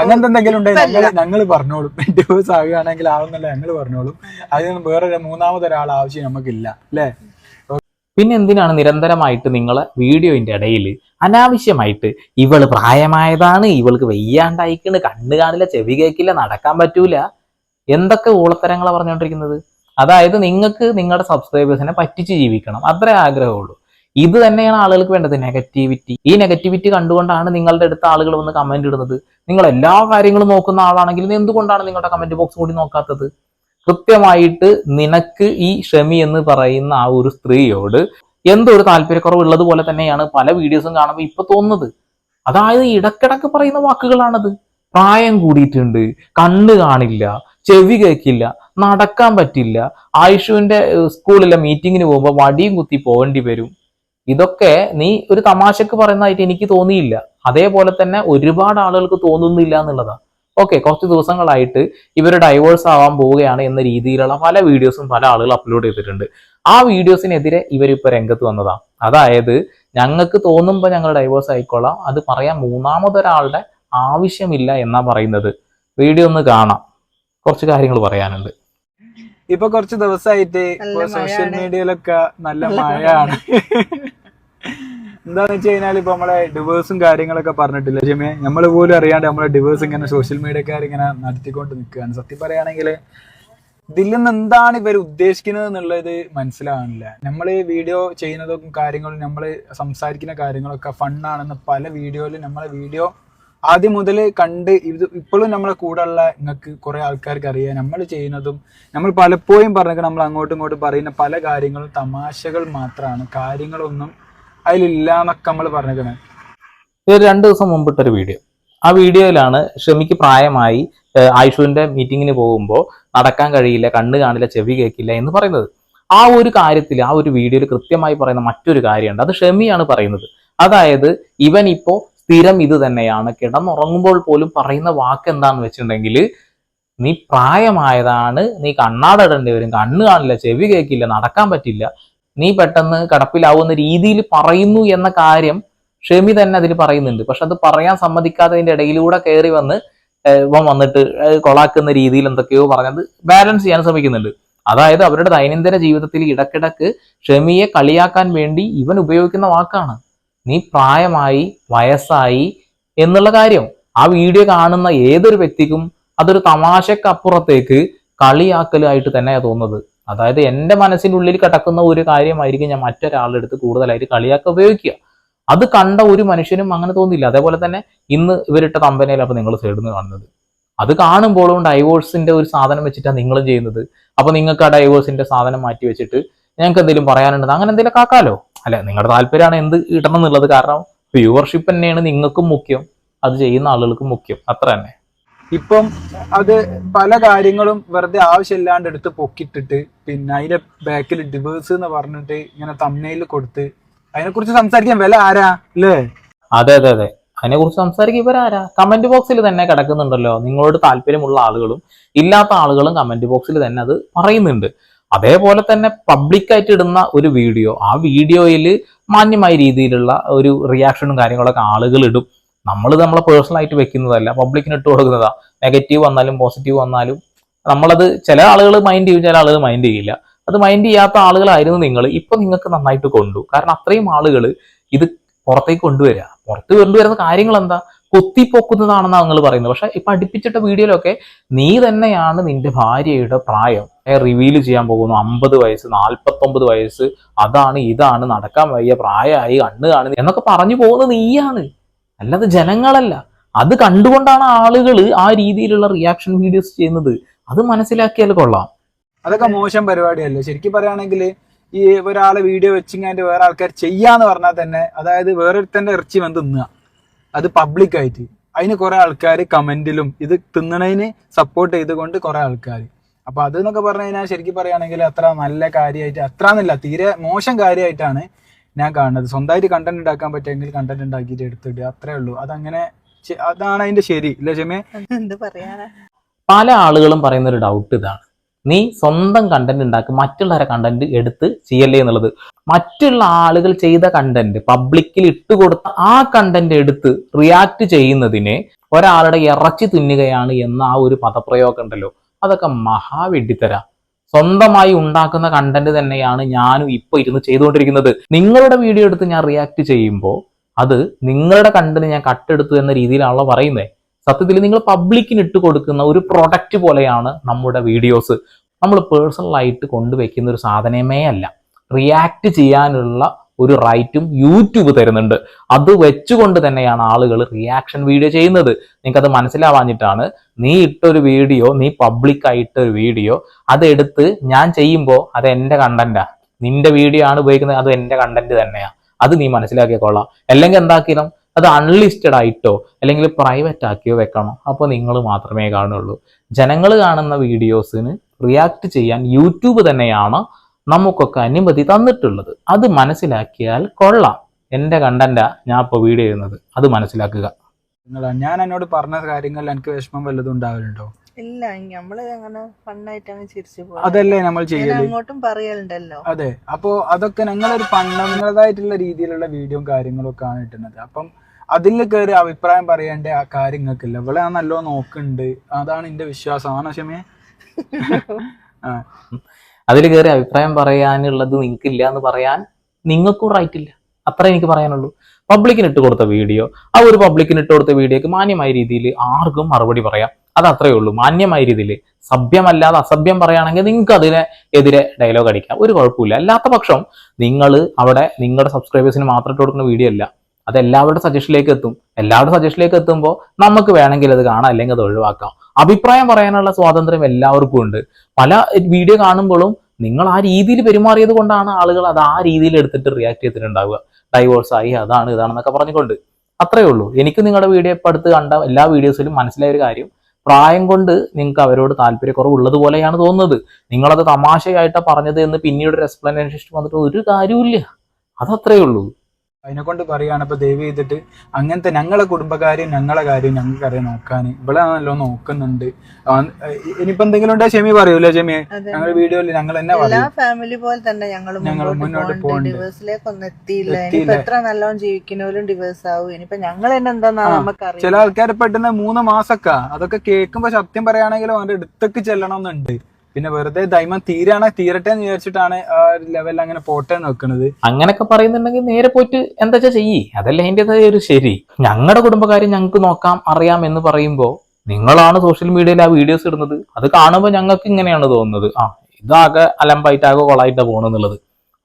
അങ്ങനത്തെ എന്തെങ്കിലും ഉണ്ടെങ്കിൽ ഞങ്ങൾ ഞങ്ങൾ പറഞ്ഞോളും. ഡിവോഴ്സ് ആകുകയാണെങ്കിൽ ആവുന്നല്ല ഞങ്ങൾ പറഞ്ഞോളും. അതിന് വേറൊരു മൂന്നാമതൊരാൾ ആവശ്യം നമുക്കില്ല അല്ലേ? പിന്നെ എന്തിനാണ് നിരന്തരമായിട്ട് നിങ്ങൾ വീഡിയോന്റെ ഇടയിൽ അനാവശ്യമായിട്ട് ഇവൾ പ്രായമായതാണ് ഇവൾക്ക് വെയ്യാണ്ടായിക്കണ് കണ്ണു കാണില്ല ചെവി കേൾക്കില്ല നടക്കാൻ പറ്റൂല? എന്തൊക്കെ ഊളത്തരങ്ങളാണ് പറഞ്ഞുകൊണ്ടിരിക്കുന്നത്? അതായത് നിങ്ങൾക്ക് നിങ്ങളുടെ സബ്സ്ക്രൈബേഴ്സിനെ പറ്റിച്ച് ജീവിക്കണം. അത്രേ ആഗ്രഹമുള്ളൂ. ഇത് തന്നെയാണ് ആളുകൾക്ക് വേണ്ടത്. നെഗറ്റിവിറ്റി ഈ നെഗറ്റിവിറ്റി കണ്ടുകൊണ്ടാണ് നിങ്ങളുടെ അടുത്ത ആളുകൾ വന്ന് കമന്റ് ഇടുന്നത്. നിങ്ങൾ എല്ലാ കാര്യങ്ങളും നോക്കുന്ന ആളാണെങ്കിൽ എന്തുകൊണ്ടാണ് നിങ്ങളുടെ കമന്റ് ബോക്സ് കൂടി നോക്കാത്തത്? കൃത്യമായിട്ട് നിനക്ക് ഈ ഷമി എന്ന് പറയുന്ന ആ ഒരു സ്ത്രീയോട് എന്തോ ഒരു താല്പര്യക്കുറവ് ഉള്ളത് പോലെ തന്നെയാണ് പല വീഡിയോസും കാണുമ്പോൾ ഇപ്പൊ തോന്നുന്നത്. അതായത് ഇടക്കിടക്ക് പറയുന്ന വാക്കുകളാണത്. പ്രായം കൂടിയിട്ടുണ്ട് കണ്ണ് കാണില്ല ചെവി കേൾക്കില്ല നടക്കാൻ പറ്റില്ല. ആയുഷുവിന്റെ സ്കൂളിലെ മീറ്റിങ്ങിന് പോകുമ്പോൾ വടിയും കുത്തി പോകേണ്ടി വരും. ഇതൊക്കെ നീ ഒരു തമാശക്ക് പറയുന്നതായിട്ട് എനിക്ക് തോന്നിയില്ല. അതേപോലെ തന്നെ ഒരുപാട് ആളുകൾക്ക് തോന്നുന്നില്ല എന്നുള്ളതാണ് ഓക്കെ കുറച്ച് ദിവസങ്ങളായിട്ട് ഇവർ ഡൈവേഴ്സ് ആവാൻ പോവുകയാണ് എന്ന രീതിയിലുള്ള പല വീഡിയോസും പല ആളുകൾ അപ്ലോഡ് ചെയ്തിട്ടുണ്ട്. ആ വീഡിയോസിനെതിരെ ഇവരിപ്പോൾ രംഗത്ത് വന്നതാണ് അതായത് ഞങ്ങൾക്ക് തോന്നുമ്പോൾ ഞങ്ങൾ ഡൈവേഴ്സ് ആയിക്കോളാം. അത് പറയാൻ മൂന്നാമതൊരാളുടെ ആവശ്യമില്ല എന്നാ പറയുന്നത്. വീഡിയോ ഒന്ന് കാണാം. കുറച്ച് കാര്യങ്ങൾ പറയാനുണ്ട്. ഇപ്പൊ കുറച്ച് ദിവസമായിട്ട് സോഷ്യൽ. മീഡിയയിലൊക്കെ നല്ല നല്ല മഴയാണ്. എന്താന്ന് വെച്ച് കഴിഞ്ഞാൽ ഇപ്പൊ നമ്മളെ ഡിവേഴ്സും കാര്യങ്ങളൊക്കെ പറഞ്ഞിട്ടില്ല ക്ഷമേ നമ്മൾ പോലും അറിയാണ്ട് നമ്മളെ ഡിവേഴ്സ് ഇങ്ങനെ സോഷ്യൽ മീഡിയക്കാർ ഇങ്ങനെ നടത്തിക്കൊണ്ട് നിൽക്കുകയാണ് സത്യം പറയുകയാണെങ്കിൽ ഇതിൽ നിന്ന് എന്താണ് ഇവർ ഉദ്ദേശിക്കുന്നത് എന്നുള്ളത് മനസ്സിലാവുന്നില്ല നമ്മൾ വീഡിയോ ചെയ്യുന്നതും കാര്യങ്ങളും നമ്മൾ സംസാരിക്കുന്ന കാര്യങ്ങളൊക്കെ ഫണ്ണാണെന്ന് പല വീഡിയോയിൽ നമ്മളെ വീഡിയോ ആദ്യം മുതൽ കണ്ട് ഇത് ഇപ്പോഴും നമ്മളെ കൂടെ ഉള്ള നിങ്ങൾക്ക് കുറേ ആൾക്കാർക്ക് അറിയാം. നമ്മൾ ചെയ്യുന്നതും നമ്മൾ പലപ്പോഴും പറഞ്ഞിട്ട് നമ്മൾ അങ്ങോട്ടും ഇങ്ങോട്ടും പറയുന്ന പല കാര്യങ്ങളും തമാശകൾ മാത്രമാണ് കാര്യങ്ങളൊന്നും അതിലില്ല എന്നൊക്കെ നമ്മൾ പറഞ്ഞിരിക്കണേ ഇതൊരു രണ്ട് ദിവസം മുമ്പിട്ടൊരു വീഡിയോ. ആ വീഡിയോയിലാണ് ഷമിക്ക് പ്രായമായി ആയുഷുവിന്റെ മീറ്റിങ്ങിന് പോകുമ്പോൾ നടക്കാൻ കഴിയില്ല കണ്ണ് കാണില്ല ചെവി കേൾക്കില്ല എന്ന് പറയുന്നത്. ആ ഒരു കാര്യത്തിൽ ആ ഒരു വീഡിയോയിൽ കൃത്യമായി പറയുന്ന മറ്റൊരു കാര്യമുണ്ട്. അത് ഷമിയാണ് പറയുന്നത്. അതായത് ഇവൻ ഇപ്പോ സ്ഥിരം ഇത് തന്നെയാണ്. കിടന്നുറങ്ങുമ്പോൾ പോലും പറയുന്ന വാക്ക് എന്താണെന്ന് വെച്ചിട്ടുണ്ടെങ്കിൽ നീ പ്രായമായതാണ് നീ കണ്ണാടേണ്ടി വരും. കണ്ണ് കാണില്ല ചെവി കേൾക്കില്ല നടക്കാൻ പറ്റില്ല. നീ പെട്ടെന്ന് കടപ്പിലാവുന്ന രീതിയിൽ പറയുന്നു എന്ന കാര്യം ഷെമി തന്നെ അതിൽ പറയുന്നുണ്ട്. പക്ഷെ അത് പറയാൻ സമ്മതിക്കാത്തതിന്റെ ഇടയിലൂടെ കയറി വന്ന് വന്നിട്ട് കൊളാക്കുന്ന രീതിയിൽ എന്തൊക്കെയോ പറഞ്ഞത് ബാലൻസ് ചെയ്യാൻ ശ്രമിക്കുന്നുണ്ട്. അതായത് അവരുടെ ദൈനംദിന ജീവിതത്തിൽ ഇടക്കിടക്ക് ഷെമിയെ കളിയാക്കാൻ വേണ്ടി ഇവൻ ഉപയോഗിക്കുന്ന വാക്കാണ്. നീ പ്രായമായി വയസ്സായി എന്നുള്ള കാര്യം. ആ വീഡിയോ കാണുന്ന ഏതൊരു വ്യക്തിക്കും അതൊരു തമാശക്കപ്പുറത്തേക്ക് കളിയാക്കലായിട്ട് തന്നെയാണ് തോന്നുന്നത്. അതായത് എന്റെ മനസ്സിനുള്ളിൽ കിടക്കുന്ന ഒരു കാര്യമായിരിക്കും ഞാൻ മറ്റൊരാളുടെ അടുത്ത് കൂടുതലായിട്ട് കളിയാക്ക ഉപയോഗിക്കുക. അത് കണ്ട ഒരു മനുഷ്യനും അങ്ങനെ തോന്നില്ല. അതേപോലെ തന്നെ ഇന്ന് ഇവരിട്ട കമ്പനിയിൽ അപ്പോൾ നിങ്ങൾ സൈഡിൽ നിന്ന് കാണുന്നത്. അത് കാണുമ്പോഴും ഡൈവോഴ്സിന്റെ ഒരു സാധനം വെച്ചിട്ടാണ് നിങ്ങളും ചെയ്യുന്നത്. അപ്പോൾ നിങ്ങൾക്ക് ആ ഡൈവോഴ്സിന്റെ സാധനം മാറ്റി വെച്ചിട്ട് ഞങ്ങൾക്ക് എന്തെങ്കിലും പറയാനുണ്ടെന്ന് അങ്ങനെ എന്തെങ്കിലും കാക്കാലോ? അല്ല നിങ്ങളുടെ താല്പര്യമാണ് എന്ത് ഇടണം എന്നുള്ളത്. കാരണം വ്യൂവർഷിപ്പ് തന്നെയാണ് നിങ്ങൾക്കും മുഖ്യം. അത് ചെയ്യുന്ന ആളുകൾക്കും മുഖ്യം. അത്ര തന്നെ. ഇപ്പം അത് പല കാര്യങ്ങളും വെറുതെ ആവശ്യമില്ലാണ്ട് എടുത്ത് പൊക്കിട്ടിട്ട് പിന്നെ അതിന്റെ ബാക്കിൽ ഡിവേഴ്സ് എന്ന് പറഞ്ഞിട്ട് ഇങ്ങനെ തമ്മനയിൽ കൊടുത്ത് അതിനെ കുറിച്ച് സംസാരിക്കാൻ വില ആരാ? അല്ലേ അതെ അതെ അതെ. അതിനെ കുറിച്ച് സംസാരിക്കും ഇവരാരാ കമന്റ് ബോക്സിൽ തന്നെ കിടക്കുന്നുണ്ടല്ലോ. നിങ്ങളോട് താല്പര്യമുള്ള ആളുകളും ഇല്ലാത്ത ആളുകളും കമന്റ് ബോക്സിൽ തന്നെ അത് പറയുന്നുണ്ട്. അതേപോലെ തന്നെ പബ്ലിക്കായിട്ട് ഇടുന്ന ഒരു വീഡിയോ ആ വീഡിയോയിൽ മാന്യമായ രീതിയിലുള്ള ഒരു റിയാക്ഷനും കാര്യങ്ങളൊക്കെ ആളുകൾ ഇടും. നമ്മൾ നമ്മളെ പേഴ്സണൽ ആയിട്ട് വെക്കുന്നതല്ല പബ്ലിക്കിന് ഇട്ട് കൊടുക്കുന്നതാ. നെഗറ്റീവ് വന്നാലും പോസിറ്റീവ് വന്നാലും നമ്മളത് ചില ആളുകൾ മൈൻഡ് ചെയ്യും ചില ആളുകൾ മൈൻഡ് ചെയ്യില്ല. അത് മൈൻഡ് ചെയ്യാത്ത ആളുകളായിരുന്നു നിങ്ങൾ ഇപ്പൊ നിങ്ങൾക്ക് നന്നായിട്ട് കൊണ്ടു. കാരണം അത്രയും ആളുകൾ ഇത് പുറത്തേക്ക് കൊണ്ടുവരിക പുറത്ത് കൊണ്ടുവരുന്ന കാര്യങ്ങൾ എന്താ കുത്തിപ്പൊക്കുന്നതാണെന്നാണ് നിങ്ങൾ പറയുന്നത്. പക്ഷെ ഇപ്പൊ അടുപ്പിച്ചിട്ട വീഡിയോയിലൊക്കെ നീ തന്നെയാണ് നിന്റെ ഭാര്യയുടെ പ്രായം. റിവീൽ ചെയ്യാൻ പോകുന്നു. അമ്പത് വയസ്സ് നാൽപ്പത്തൊമ്പത് വയസ്സ് അതാണ് ഇതാണ് നടക്കാൻ വയ്യ പ്രായമായി കണ്ണ് കാണുന്നത് എന്നൊക്കെ പറഞ്ഞു പോകുന്നത് നീയാണ്. അല്ലാതെ ജനങ്ങളല്ല. അത് കണ്ടുകൊണ്ടാണ് ആളുകൾ ആ രീതിയിലുള്ള റിയാക്ഷൻ വീഡിയോസ് ചെയ്യുന്നത്. അത് മനസ്സിലാക്കിയാൽ കൊള്ളാം. അതൊക്കെ മോശം പരിപാടിയല്ലേ? ശരിക്കും പറയുകയാണെങ്കിൽ ഈ ഒരാളെ വീഡിയോ വെച്ചിങ്ങാണ്ട് വേറെ ആൾക്കാർ ചെയ്യാന്ന് പറഞ്ഞാൽ തന്നെ അതായത് വേറൊരുത്തന്റെ ഇറച്ചി വന്ന് തിന്നുക അത് പബ്ലിക്കായിട്ട് അതിന് കുറെ ആൾക്കാർ കമന്റിലും ഇത് തിന്നണതിന് സപ്പോർട്ട് ചെയ്തുകൊണ്ട് കുറെ ആൾക്കാർ അപ്പൊ അത് എന്നൊക്കെ പറഞ്ഞു കഴിഞ്ഞാൽ ശരിക്കും പറയുകയാണെങ്കിൽ അത്ര നല്ല കാര്യമായിട്ട് അത്ര എന്നില്ല തീരെ മോശം കാര്യമായിട്ടാണ് ഞാൻ കാണുന്നത്. സ്വന്തമായിട്ട് കണ്ടന്റ് ഉണ്ടാക്കാൻ പറ്റുമെങ്കിൽ കണ്ടന്റ് ഉണ്ടാക്കിയിട്ട് എടുത്തിടുക. അത്രേ ഉള്ളൂ. അതങ്ങനെ അതാണ് അതിന്റെ ശരി. ഇല്ല എന്ത് പറയാനാ? പല ആളുകളും പറയുന്ന ഒരു ഡൗട്ട് ഇതാണ്. നീ സ്വന്തം കണ്ടന്റ് ഉണ്ടാക്കി മറ്റുള്ളവരെ കണ്ടന്റ് എടുത്ത് ചെയ്യല്ലേ എന്നുള്ളത്. മറ്റുള്ള ആളുകൾ ചെയ്ത കണ്ടന്റ് പബ്ലിക്കിൽ ഇട്ട് കൊടുത്ത ആ കണ്ടന്റ് എടുത്ത് റിയാക്ട് ചെയ്യുന്നതിനെ ഒരാളുടെ ഇറച്ചി തിന്നുകയാണ് എന്ന ആ ഒരു പദപ്രയോഗം ഉണ്ടല്ലോ. അതൊക്കെ മഹാവെഡിത്തര സ്വന്തമായി ഉണ്ടാക്കുന്ന കണ്ടന്റ് തന്നെയാണ് ഞാനും ഇപ്പൊ ഇരുന്ന് ചെയ്തുകൊണ്ടിരിക്കുന്നത്. നിങ്ങളുടെ വീഡിയോ എടുത്ത് ഞാൻ റിയാക്ട് ചെയ്യുമ്പോൾ അത് നിങ്ങളുടെ കണ്ടന്റ് ഞാൻ കട്ടെടുത്തു എന്ന രീതിയിലാണല്ലോ പറയുന്നത് സത്യത്തിൽ നിങ്ങൾ പബ്ലിക്കിന് ഇട്ട് കൊടുക്കുന്ന ഒരു പ്രൊഡക്റ്റ് പോലെയാണ് നമ്മുടെ വീഡിയോസ് നമ്മൾ പേഴ്സണലായിട്ട് കൊണ്ടുവയ്ക്കുന്ന ഒരു സാധനമേ അല്ല. റിയാക്ട് ചെയ്യാനുള്ള ഒരു റൈറ്റും യൂട്യൂബ് തരുന്നുണ്ട്. അത് വെച്ചുകൊണ്ട് തന്നെയാണ് ആളുകൾ റിയാക്ഷൻ വീഡിയോ ചെയ്യുന്നത്. നിങ്ങൾക്കത് മനസ്സിലാവാഞ്ഞിട്ടാണ്. നീ ഇട്ടൊരു വീഡിയോ നീ പബ്ലിക് ആയിട്ട് ഒരു വീഡിയോ അതെടുത്ത് ഞാൻ ചെയ്യുമ്പോൾ അത് എന്റെ കണ്ടന്റാ നിന്റെ വീഡിയോ ആണ് ഉപയോഗിക്കുന്നത് അത് എന്റെ കണ്ടന്റ് തന്നെയാണ് അത് നീ മനസ്സിലാക്കിക്കൊള്ളാം അല്ലെങ്കിൽ എന്താക്കിയാലും അത് അൺലിസ്റ്റഡ് ആയിട്ടോ അല്ലെങ്കിൽ പ്രൈവറ്റ് ആക്കിയോ വെക്കണം. അപ്പോൾ നിങ്ങൾ മാത്രമേ കാണുള്ളൂ. ജനങ്ങൾ കാണുന്ന വീഡിയോസിന് റിയാക്ട് ചെയ്യാൻ യൂട്യൂബ് തന്നെയാണ് നമുക്കൊക്കെ അനുമതി തന്നിട്ടുള്ളത്. അത് മനസ്സിലാക്കിയാൽ കൊള്ളാം. എന്റെ കണ്ടന്റ ഞാൻ ഇപ്പോൾ വീഡിയോ ചെയ്യുന്നത്. അത് മനസ്സിലാക്കുക. ഞാൻ എന്നോട് പറഞ്ഞ കാര്യങ്ങളിൽ എനിക്ക് വിഷമം വല്ലതും ഉണ്ടാവലുണ്ടോ? ഇല്ല നമ്മൾ അങ്ങനെ ഫണ്ണായിട്ട് അങ്ങ് ചിരിച്ചു പോകും അതല്ലേ നമ്മൾ ഞാൻ ചെയ്യൽ? അങ്ങോട്ടും പറയലുണ്ടല്ലോ. അതെ അപ്പോ അതൊക്കെ ഞങ്ങളൊരു പണ്ടതായിട്ടുള്ള രീതിയിലുള്ള വീഡിയോ കാര്യങ്ങളും ഒക്കെ ആണ് ഇട്ടുന്നത്. അപ്പം അതിൽ കയറി അഭിപ്രായം പറയേണ്ട ആ കാര്യങ്ങൾക്കില്ല. ഇവിടെ ഞാൻ നല്ലോ നോക്കുന്നുണ്ട്. അതാണ് എന്റെ വിശ്വാസം. ആണ് ക്ഷമയെ ആ. അതിൽ കയറി അഭിപ്രായം പറയാനുള്ളത് നിങ്ങൾക്കില്ല എന്ന് പറയാൻ നിങ്ങൾക്കും റൈറ്റ് ഇല്ല. അത്ര എനിക്ക് പറയാനുള്ളൂ. പബ്ലിക്കിന് ഇട്ട് കൊടുത്ത വീഡിയോ ആ ഒരു പബ്ലിക്കിന് ഇട്ട് കൊടുത്ത വീഡിയോക്ക് മാന്യമായ രീതിയിൽ ആർക്കും മറുപടി പറയാം. അത് അത്രയേ ഉള്ളൂ. മാന്യമായ രീതിയിൽ സഭ്യമല്ലാതെ അസഭ്യം പറയുകയാണെങ്കിൽ നിങ്ങൾക്ക് അതിനെ എതിരെ ഡയലോഗ് അടിക്കാം. ഒരു കുഴപ്പമില്ല. അല്ലാത്ത പക്ഷം നിങ്ങൾ അവിടെ നിങ്ങളുടെ സബ്സ്ക്രൈബേഴ്സിന് മാത്രം ഇട്ട് കൊടുക്കുന്ന വീഡിയോ അല്ല. അത് എല്ലാവരുടെ സജഷനിലേക്ക് എത്തും. എല്ലാവരുടെ സജഷനിലേക്ക് എത്തുമ്പോൾ നമുക്ക് വേണമെങ്കിൽ അത് കാണാം അല്ലെങ്കിൽ അത് ഒഴിവാക്കാം. അഭിപ്രായം പറയാനുള്ള സ്വാതന്ത്ര്യം എല്ലാവർക്കും ഉണ്ട്. പല വീഡിയോ കാണുമ്പോഴും നിങ്ങൾ ആ രീതിയിൽ പെരുമാറിയത് കൊണ്ടാണ് ആളുകൾ അത് ആ രീതിയിൽ എടുത്തിട്ട് റിയാക്ട് ചെയ്തിട്ടുണ്ടാവുക. ഡൈവോഴ്സ് ആയി അതാണ് ഇതാണെന്നൊക്കെ പറഞ്ഞുകൊണ്ട്. അത്രേ ഉള്ളൂ. എനിക്ക് നിങ്ങളുടെ വീഡിയോ ഇപ്പം അടുത്ത് കണ്ട എല്ലാ വീഡിയോസിലും മനസ്സിലായ ഒരു കാര്യം പ്രായം കൊണ്ട് നിങ്ങൾക്ക് അവരോട് താല്പര്യക്കുറവുള്ളത് പോലെയാണ് തോന്നുന്നത്. നിങ്ങളത് തമാശയായിട്ടാണ് പറഞ്ഞത് എന്ന് പിന്നീട് ഒരു എക്സ്പ്ലനേഷൻ വന്നിട്ട് ഒരു കാര്യമില്ല അതത്രേ ഉള്ളൂ. അതിനെ കൊണ്ട് പറയാണ് ഇപ്പൊ ദയവ് ചെയ്തിട്ട് അങ്ങനത്തെ ഞങ്ങളെ കുടുംബകാര്യം ഞങ്ങളെ കാര്യം ഞങ്ങൾക്ക് അറിയാൻ നോക്കാൻ. ഇവിടെ നല്ലോ നോക്കുന്നുണ്ട്. ഇനിയിപ്പോ എന്തെങ്കിലും ഉണ്ടെങ്കിൽ ഷെമി? പറയൂലേ ഷെമി ഞങ്ങൾ വീഡിയോയിൽ ഞങ്ങൾ തന്നെ ഫാമിലി പോലെ തന്നെ ഞങ്ങൾ മുന്നോട്ട് പോകുന്നുണ്ട്. എത്തിയില്ല. എത്തിയില്ല. ഇനിയിപ്പോ എത്ര നല്ലോണം ജീവിക്കുന്നവരും ഡിവേഴ്സ് ആവും. ഇനിയിപ്പോ ഞങ്ങൾ തന്നെ നമുക്കറിയാം ചില ആൾക്കാർ പെട്ടെന്ന് മൂന്ന് മാസൊക്കെ അതൊക്കെ കേൾക്കുമ്പോ സത്യം പറയുകയാണെങ്കിലും അവന്റെ അടുത്തേക്ക് ചെല്ലണമെന്നുണ്ട് പിന്നെ വെറുതെ ദൈമം തീരാണ് തീരട്ടെ എന്ന് വിചാരിച്ചിട്ടാണ് ആ ഒരു ലെവലിൽ അങ്ങനെ പോട്ടെ നോക്കുന്നത് അങ്ങനൊക്കെ പറയുന്നുണ്ടെങ്കിൽ നേരെ പോയിട്ട് എന്താ വെച്ചാൽ ചെയ്യ്. അതല്ല അതിന്റെതായ ഒരു ശരി. ഞങ്ങളുടെ കുടുംബകാര്യം ഞങ്ങൾക്ക് നോക്കാം അറിയാം എന്ന് പറയുമ്പോൾ നിങ്ങളാണ് സോഷ്യൽ മീഡിയയിൽ ആ വീഡിയോസ് ഇടുന്നത്. അത് കാണുമ്പോൾ ഞങ്ങൾക്ക് ഇങ്ങനെയാണ് തോന്നുന്നത്. ആ ഇതാകെ അലമ്പായിട്ടാകെ പോകണം പോകണമെന്നുള്ളത്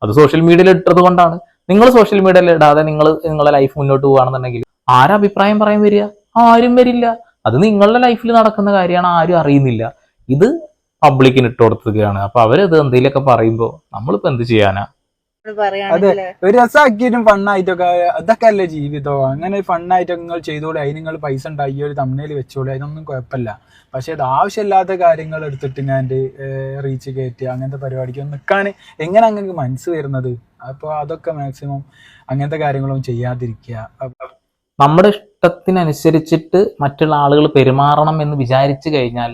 അത് സോഷ്യൽ മീഡിയയിൽ ഇട്ടത് കൊണ്ടാണ്. നിങ്ങൾ സോഷ്യൽ മീഡിയയിൽ ഇടാതെ നിങ്ങൾ നിങ്ങളുടെ ലൈഫ് മുന്നോട്ട് പോകുകയാണെന്നുണ്ടെങ്കിൽ ആരാ അഭിപ്രായം പറയാൻ വരിക? ആരും വരില്ല. അത് നിങ്ങളുടെ ലൈഫിൽ നടക്കുന്ന കാര്യമാണ് ആരും അറിയുന്നില്ല. ഇത് പബ്ലിക്കിന് ഇട്ട് കൊടുത്തിരിക്കുകയാണ് അപ്പൊ അവരത് എന്തെങ്കിലുമൊക്കെ പറയുമ്പോൾ നമ്മളിപ്പോ എന്ത് ചെയ്യാനാ? അതെ ഒരു രസമാക്കിയിട്ടും ഫണ്ണായിട്ടൊക്കെ അതൊക്കെ അല്ലേ ജീവിതം? അങ്ങനെ ഫണ്ണായിട്ട് നിങ്ങൾ ചെയ്തോളൂ അതിന് നിങ്ങൾ പൈസ ഉണ്ടായി ഒരു തമ്മിൽ വെച്ചോളൂ അതിനൊന്നും കുഴപ്പമില്ല. പക്ഷെ അത് ആവശ്യമില്ലാത്ത കാര്യങ്ങൾ എടുത്തിട്ട് ഞാൻ റീച്ച് കയറ്റി അങ്ങനത്തെ പരിപാടിക്ക് നിൽക്കാൻ എങ്ങനെ അങ്ങനെ മനസ്സ് വരുന്നത്? അപ്പോൾ അതൊക്കെ മാക്സിമം അങ്ങനത്തെ കാര്യങ്ങളൊന്നും ചെയ്യാതിരിക്കുക. നമ്മുടെ ഇഷ്ടത്തിനനുസരിച്ചിട്ട് മറ്റുള്ള ആളുകൾ പെരുമാറണം എന്ന് വിചാരിച്ചു കഴിഞ്ഞാൽ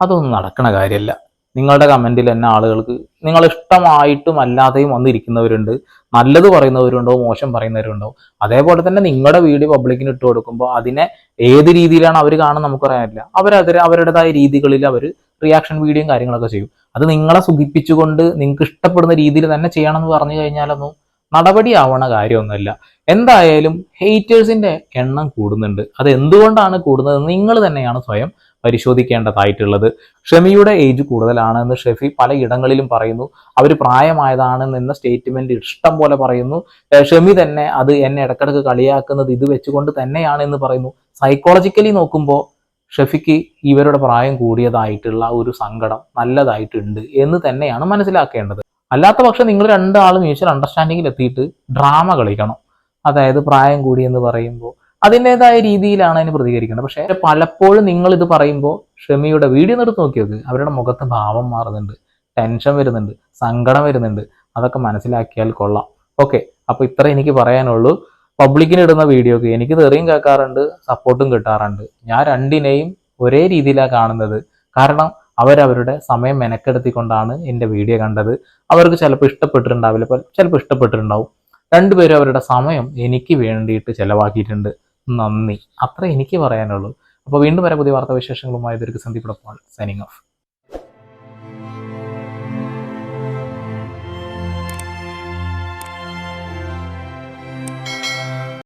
അതൊന്നും നടക്കണ കാര്യമല്ല നിങ്ങളുടെ കമന്റിൽ തന്നെ ആളുകൾക്ക് നിങ്ങൾ ഇഷ്ടമായിട്ടും അല്ലാതെയും വന്നിരിക്കുന്നവരുണ്ട്. നല്ലത് പറയുന്നവരുണ്ടോ മോശം പറയുന്നവരുണ്ടോ? അതേപോലെ തന്നെ നിങ്ങളുടെ വീഡിയോ പബ്ലിക്കിന് ഇട്ട് കൊടുക്കുമ്പോൾ അതിനെ ഏത് രീതിയിലാണ് അവർ കാണുന്നത് നമുക്ക് പറയാനില്ല അവരതിന് അവരുടേതായ രീതികളിൽ അവർ റിയാക്ഷൻ വീഡിയോയും കാര്യങ്ങളൊക്കെ ചെയ്യും. അത് നിങ്ങളെ സുഖിപ്പിച്ചുകൊണ്ട് നിങ്ങൾക്ക് ഇഷ്ടപ്പെടുന്ന രീതിയിൽ തന്നെ ചെയ്യണമെന്ന് പറഞ്ഞു കഴിഞ്ഞാലൊന്നും നടപടിയാവണ കാര്യമൊന്നുമല്ല. എന്തായാലും ഹെയ്റ്റേഴ്സിന്റെ എണ്ണം കൂടുന്നുണ്ട്. അത് എന്തുകൊണ്ടാണ് കൂടുന്നത്? നിങ്ങൾ തന്നെയാണ് സ്വയം പരിശോധിക്കേണ്ടതായിട്ടുള്ളത്. ഷെമിയുടെ ഏജ് കൂടുതലാണെന്ന് ഷെഫി പലയിടങ്ങളിലും പറയുന്നു. അവർ പ്രായമായതാണെന്ന സ്റ്റേറ്റ്മെന്റ് ഇഷ്ടം പോലെ പറയുന്നു. ഷമി തന്നെ അത് എന്നെ ഇടക്കിടക്ക് കളിയാക്കുന്നത് ഇത് വെച്ചുകൊണ്ട് തന്നെയാണ് എന്ന് പറയുന്നു. സൈക്കോളജിക്കലി നോക്കുമ്പോൾ ഷെഫിക്ക് ഇവരുടെ പ്രായം കൂടിയതായിട്ടുള്ള ഒരു സങ്കടം നല്ലതായിട്ടുണ്ട് എന്ന് തന്നെയാണ് മനസ്സിലാക്കേണ്ടത്. അല്ലാത്ത പക്ഷം നിങ്ങൾ രണ്ടാളും മ്യൂച്വൽ അണ്ടർസ്റ്റാൻഡിങ്ങിൽ എത്തിയിട്ട് ഡ്രാമ കളിക്കണം. അതായത് പ്രായം കൂടി എന്ന് പറയുമ്പോൾ അതിന്റെതായ രീതിയിലാണ് അതിന് പ്രതികരിക്കേണ്ടത്. പക്ഷേ പലപ്പോഴും നിങ്ങൾ ഇത് പറയുമ്പോൾ ഷെമിയുടെ വീഡിയോ എടുത്ത് നോക്കി നോക്ക്. അവരുടെ മുഖത്ത് ഭാവം മാറുന്നുണ്ട് ടെൻഷൻ വരുന്നുണ്ട് സങ്കടം വരുന്നുണ്ട്. അതൊക്കെ മനസ്സിലാക്കിയാൽ കൊള്ളാം. ഓക്കെ അപ്പോൾ ഇത്ര എനിക്ക് പറയാനുള്ളൂ. പബ്ലിക്കിന് ഇടുന്ന വീഡിയോക്ക് എനിക്ക് തെറിയും കേൾക്കാറുണ്ട് സപ്പോർട്ടും കിട്ടാറുണ്ട്. ഞാൻ രണ്ടിനെയും ഒരേ രീതിയിലാണ് കാണുന്നത്. കാരണം അവരവരുടെ സമയം മെനക്കെടുത്തിക്കൊണ്ടാണ് എന്റെ വീഡിയോ കണ്ടത്. അവർക്ക് ചിലപ്പോൾ ഇഷ്ടപ്പെട്ടിട്ടുണ്ടാവില്ല ചിലപ്പോൾ ഇഷ്ടപ്പെട്ടിട്ടുണ്ടാവും. രണ്ടുപേരും അവരുടെ സമയം എനിക്ക് വേണ്ടിയിട്ട് ചെലവാക്കിയിട്ടുണ്ട്. നന്ദി. അത്ര എനിക്ക് പറയാനുള്ളൂ. അപ്പോൾ വീണ്ടും വരെ പുതിയ വാർത്താ വിശേഷങ്ങളുമായി ദീർഘസന്ധി സൈനിങ് ഓഫ്